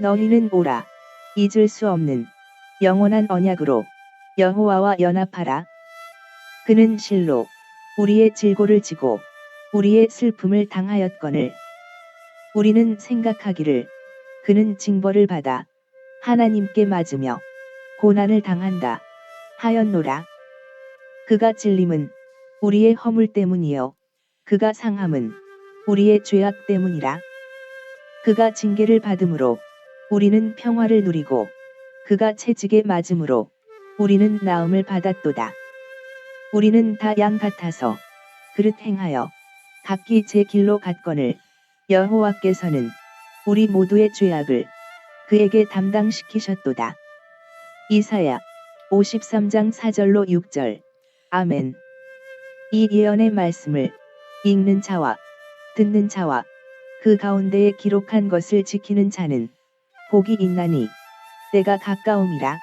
너희는 오라. 잊을 수 없는 영원한 언약으로 여호와와 연합하라. 그는 실로 우리의 질고를 지고 우리의 슬픔을 당하였거늘 우리는 생각하기를 그는 징벌을 받아 하나님께 맞으며 고난을 당한다 하였노라. 그가 찔림은 우리의 허물 때문이요 그가 상함은 우리의 죄악 때문이라. 그가 징계를 받음으로 우리는 평화를 누리고 그가 채찍에 맞음으로 우리는 나음을 받았도다. 우리는 다 양 같아서 그릇 행하여 각기 제 길로 갔거늘 여호와께서는 우리 모두의 죄악을 그에게 담당시키셨도다. 이사야 53장 4절로 6절 아멘 이 예언의 말씀을 읽는 자와 듣는 자와 그 가운데에 기록한 것을 지키는 자는 복이 있나니 때가 가까움이라